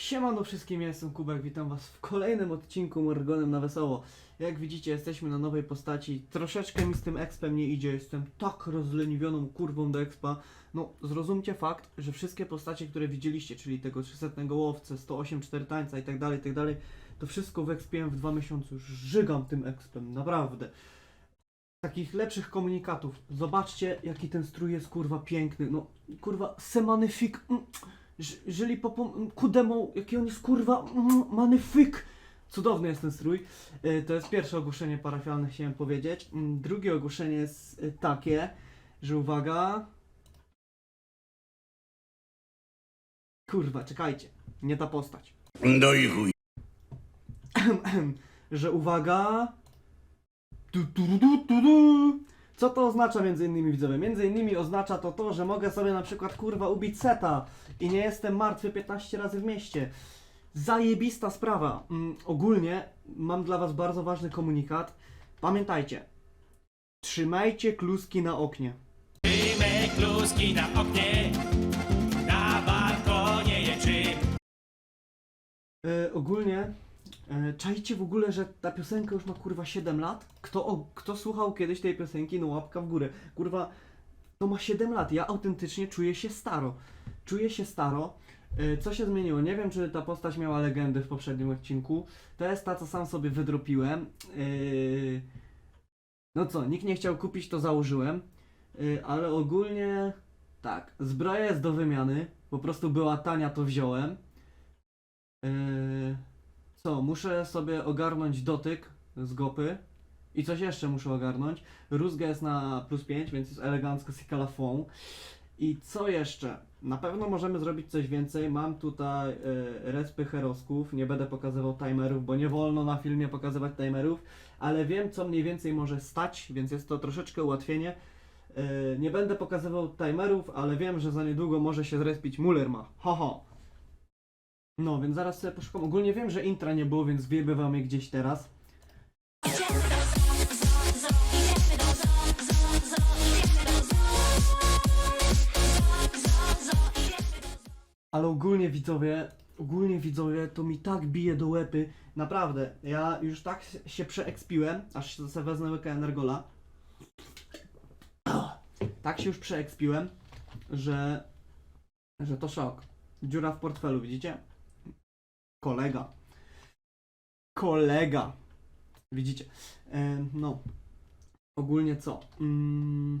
Siemano wszystkim, ja jestem Kubek, witam was w kolejnym odcinku Morgonem na Wesoło. Jak widzicie, jesteśmy na nowej postaci, troszeczkę mi z tym expem nie idzie, jestem tak rozleniwioną kurwą do expa. No, zrozumcie fakt, że wszystkie postacie, które widzieliście, czyli tego 300 łowcę, 108 4 tańca i tak dalej, tak dalej, to wszystko wyekspiłem w dwa miesiące, już żygam tym expem, naprawdę. Takich lepszych komunikatów, zobaczcie jaki ten strój jest kurwa piękny, no kurwa semanyfik, mm. Ż- Jeżeli popom... Kudemą, jaki on jest kurwa magnifique. Cudowny jest ten strój. Y, To jest pierwsze ogłoszenie parafialne, chciałem powiedzieć. Mm, Drugie ogłoszenie jest y, takie, że uwaga. Kurwa, czekajcie. Nie ta postać. No i chuj. że uwaga. Tu, tu, tu, tu, tu. Co to oznacza między innymi widzowie? Między innymi oznacza to to, że mogę sobie na przykład kurwa ubić seta i nie jestem martwy 15 razy w mieście. Zajebista sprawa. Mm, ogólnie mam dla was bardzo ważny komunikat. Pamiętajcie. Trzymajcie kluski na oknie. Trzymaj kluski na oknie, na balkonie je czym. E, ogólnie czajcie w ogóle, że ta piosenka już ma kurwa 7 lat? Kto, o, kto słuchał kiedyś tej piosenki, no łapka w górę. Kurwa, to ma 7 lat. Ja autentycznie czuję się staro. Czuję się staro. E, co się zmieniło? Nie wiem, czy ta postać miała legendy w poprzednim odcinku. To jest ta, co sam sobie wydropiłem. E, no co, nikt nie chciał kupić, to założyłem. E, ale ogólnie tak, zbroja jest do wymiany. Po prostu była tania, to wziąłem. Yy, co, muszę sobie ogarnąć dotyk z gopy i coś jeszcze muszę ogarnąć. Rózga jest na plus 5, więc jest elegancko Sikala Fon. I co jeszcze? Na pewno możemy zrobić coś więcej. Mam tutaj yy, respy herosków. Nie będę pokazywał timerów, bo nie wolno na filmie pokazywać timerów, ale wiem co mniej więcej może stać, więc jest to troszeczkę ułatwienie. Yy, nie będę pokazywał timerów, ale wiem, że za niedługo może się zrespić Mullerma. Ho ho! No, więc zaraz sobie poszukam. Ogólnie wiem, że intra nie było, więc wiebie wam je gdzieś teraz. Ale ogólnie widzowie, ogólnie widzowie, to mi tak bije do łepy. Naprawdę, ja już tak się przeekspiłem, aż sobie wezmę łyka Energola. Tak się już przeekspiłem, że, że to szok. Dziura w portfelu, widzicie? Kolega. Kolega. Widzicie? No. Ogólnie co? Mm.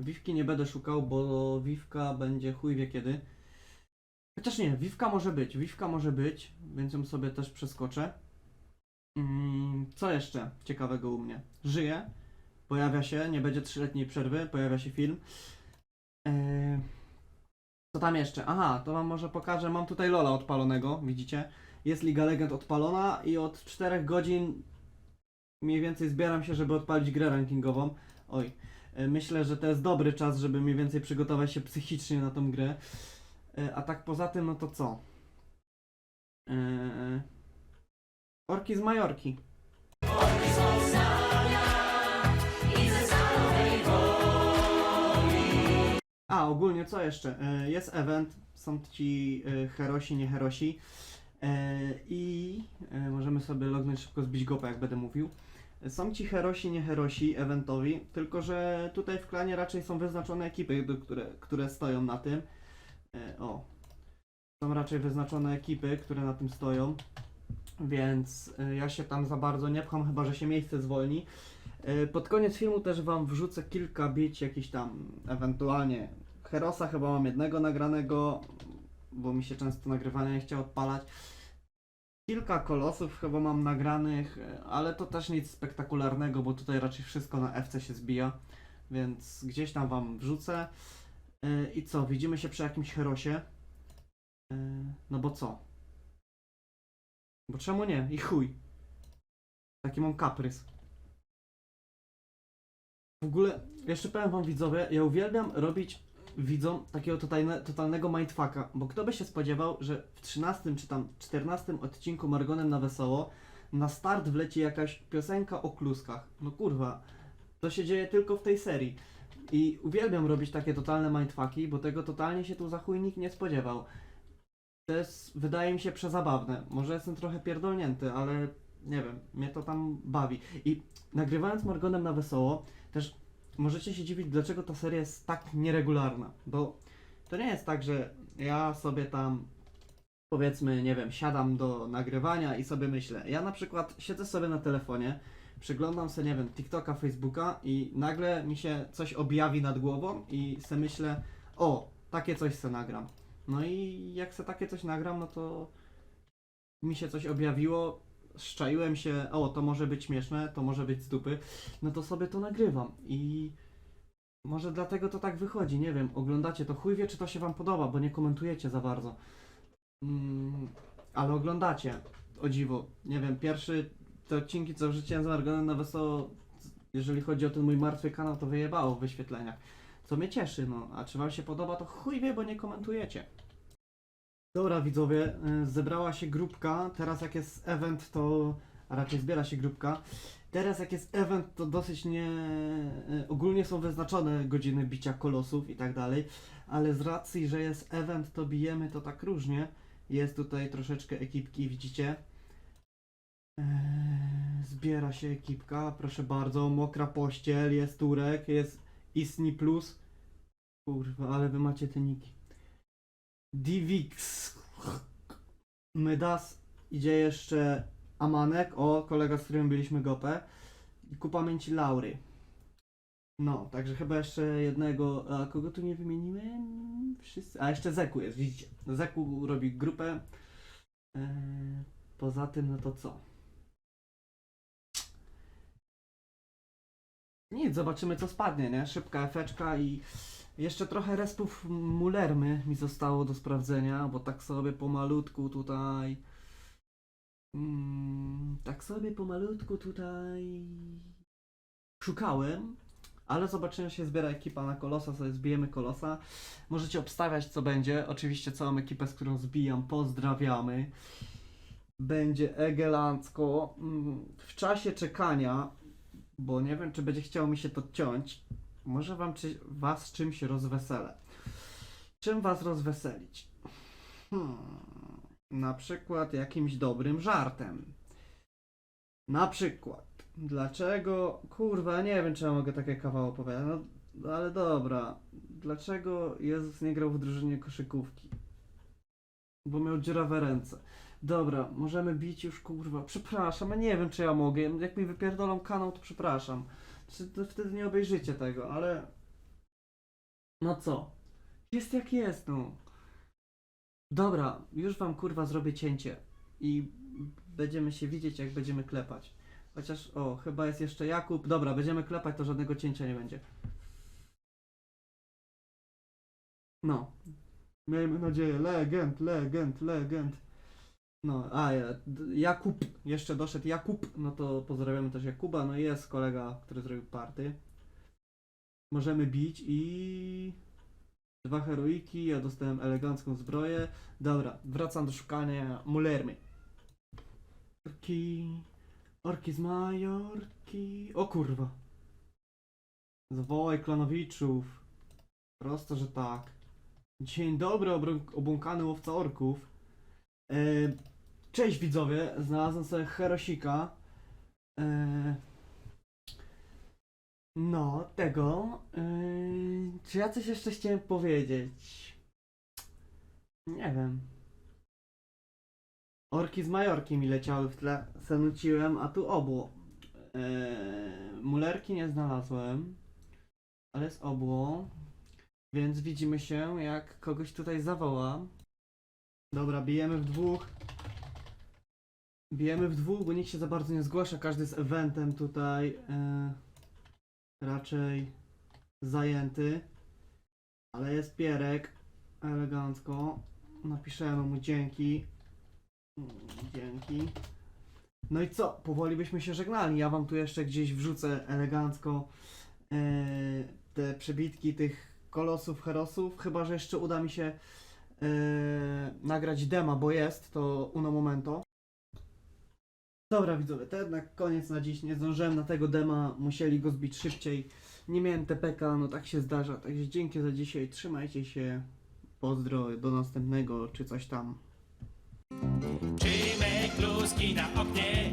Wiwki nie będę szukał, bo Wiwka będzie chuj wie kiedy. Chociaż nie, Wiwka może być. Wiwka może być, więc ją sobie też przeskoczę. Mm, co jeszcze ciekawego u mnie? Żyje. Pojawia się, nie będzie trzyletniej przerwy, pojawia się film. Eee, co tam jeszcze? Aha, to wam może pokażę. Mam tutaj Lola odpalonego, widzicie? Jest Liga Legend odpalona i od 4 godzin mniej więcej zbieram się, żeby odpalić grę rankingową. Oj, e, myślę, że to jest dobry czas, żeby mniej więcej przygotować się psychicznie na tą grę. E, A tak poza tym, no to co? Eee, Orki z Majorki. A, ogólnie co jeszcze? E, Jest event, są ci e, herosi, nie herosi. E, I możemy sobie lognąć szybko zbić gopa, jak będę mówił. Są ci herosi, nie herosi, eventowi, tylko że tutaj w klanie raczej są wyznaczone ekipy, które, które stoją na tym. O. Są raczej wyznaczone ekipy, które na tym stoją. Więc ja się tam za bardzo nie pcham, chyba że się miejsce zwolni. Pod koniec filmu też wam wrzucę kilka bić, jakiś tam ewentualnie Herosa chyba mam jednego nagranego, bo mi się często nagrywania nie chciał odpalać. Kilka kolosów chyba mam nagranych, ale to też nic spektakularnego, bo tutaj raczej wszystko na FC się zbija, więc gdzieś tam wam wrzucę. E, I co, widzimy się przy jakimś Herosie? E, No bo co? Bo czemu nie? I chuj. Taki mam kaprys. W ogóle, jeszcze powiem wam widzowie, ja uwielbiam robić widzom takiego totalne, totalnego mindfucka, bo kto by się spodziewał, że w 13 czy tam 14 odcinku Margonem na Wesoło na start wleci jakaś piosenka o kluskach. No kurwa, to się dzieje tylko w tej serii. I uwielbiam robić takie totalne mindfucki, bo tego totalnie się tu za chuj nikt nie spodziewał. to jest, wydaje mi się, przezabawne. Może jestem trochę pierdolnięty, ale nie wiem, mnie to tam bawi. I nagrywając Margonem na wesoło, też możecie się dziwić, dlaczego ta seria jest tak nieregularna. Bo to nie jest tak, że ja sobie tam powiedzmy, nie wiem, siadam do nagrywania i sobie myślę. Ja na przykład siedzę sobie na telefonie, przeglądam sobie, nie wiem, TikToka, Facebooka i nagle mi się coś objawi nad głową i sobie myślę, o, takie coś se nagram. No i jak se takie coś nagram, no to mi się coś objawiło, szczaiłem się, o, to może być śmieszne, to może być z dupy, no to sobie to nagrywam i może dlatego to tak wychodzi, nie wiem, oglądacie to, chuj wie, czy to się wam podoba, bo nie komentujecie za bardzo. Mm, ale oglądacie, o dziwo, nie wiem, pierwszy te odcinki, co wrzuciłem z Margonem na wesoło, jeżeli chodzi o ten mój martwy kanał, to wyjebało w wyświetleniach. Co mnie cieszy, no. A czy wam się podoba, to chuj wie, bo nie komentujecie. Dobra widzowie, y, zebrała się grupka, teraz jak jest event, to... A raczej zbiera się grupka. Teraz jak jest event, to dosyć nie... y, Ogólnie są wyznaczone godziny bicia kolosów i tak dalej, ale z racji, że jest event, to bijemy to tak różnie. Jest tutaj troszeczkę ekipki, widzicie? Eee, Zbiera się ekipka, proszę bardzo, mokra pościel, jest Turek, jest Isni Plus. Kurwa, ale wy macie te niki. Divix. Mydas. Idzie jeszcze Amanek, o, kolega, z którym byliśmy gopę. I ku pamięci Laury. No, także chyba jeszcze jednego, a kogo tu nie wymieniłem? Wszyscy, a jeszcze Zeku jest, widzicie. Zeku robi grupę. Eee, poza tym, no to co? Nic, zobaczymy co spadnie, nie? Szybka efeczka i jeszcze trochę respów Mulermy mi zostało do sprawdzenia, bo tak sobie pomalutku tutaj... Mm, tak sobie pomalutku tutaj... Szukałem, ale zobaczymy się zbiera ekipa na Kolosa, sobie zbijemy Kolosa. Możecie obstawiać co będzie, oczywiście całą ekipę, z którą zbijam, pozdrawiamy. Będzie egelancko. Mm, W czasie czekania bo nie wiem, czy będzie chciało mi się to ciąć. Może wam czy, was czymś rozweselę. Czym was rozweselić? Hmm, na przykład jakimś dobrym żartem. Na przykład, dlaczego, kurwa, nie wiem, czy ja mogę takie kawały opowiadać, no ale dobra. Dlaczego Jezus nie grał w drużynie koszykówki? Bo miał dziurawe ręce. Dobra, możemy bić już kurwa. Przepraszam, ja nie wiem czy ja mogę. Jak mi wypierdolą kanał, to przepraszam. Czy to wtedy nie obejrzycie tego, ale. No co? Jest jak jest, no. Dobra, już wam kurwa zrobię cięcie. I będziemy się widzieć, jak będziemy klepać. Chociaż, o, chyba jest jeszcze Jakub. Dobra, będziemy klepać, to żadnego cięcia nie będzie. No. Miejmy nadzieję. Legend, legend, legend. No, a ja- Jakub, jeszcze doszedł Jakub, no to pozdrawiamy też Jakuba, no i jest kolega, który zrobił party. Możemy bić i... Dwa heroiki, ja dostałem elegancką zbroję. Dobra, wracam do szukania Mulermy. Orki... Orki z Majorki... O kurwa. Zwołaj klanowiczów. Prosto, że tak. Dzień dobry, obrą- obłąkany łowca orków. E, Cześć widzowie, znalazłem sobie Herosika. E, No, tego. E, Czy ja coś jeszcze chciałem powiedzieć? Nie wiem. Orki z Majorki mi leciały w tle, zanuciłem, a tu obło. E, Mulerki nie znalazłem, ale jest obło. Więc widzimy się, jak kogoś tutaj zawoła. Dobra, bijemy w dwóch. Bijemy w dwóch, bo nikt się za bardzo nie zgłasza. Każdy z eventem tutaj e, raczej zajęty. Ale jest Pierek. Elegancko. Napiszemy mu dzięki. Mm, Dzięki. No i co? Powoli byśmy się żegnali. Ja wam tu jeszcze gdzieś wrzucę elegancko e, te przebitki tych kolosów, herosów. Chyba, że jeszcze uda mi się e, nagrać dema, bo jest to uno momento. Dobra widzowie, to jednak koniec na dziś. Nie zdążyłem na tego dema, musieli go zbić szybciej. Nie miałem TPK, no tak się zdarza. Także dzięki za dzisiaj, trzymajcie się. Pozdro, do następnego, czy coś tam. Kluski na oknie,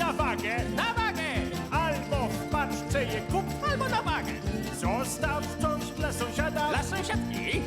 na wagę, Na wagę, albo w paczce je kup, albo na wagę. Zostaw coś dla sąsiada, Dla sąsiadki,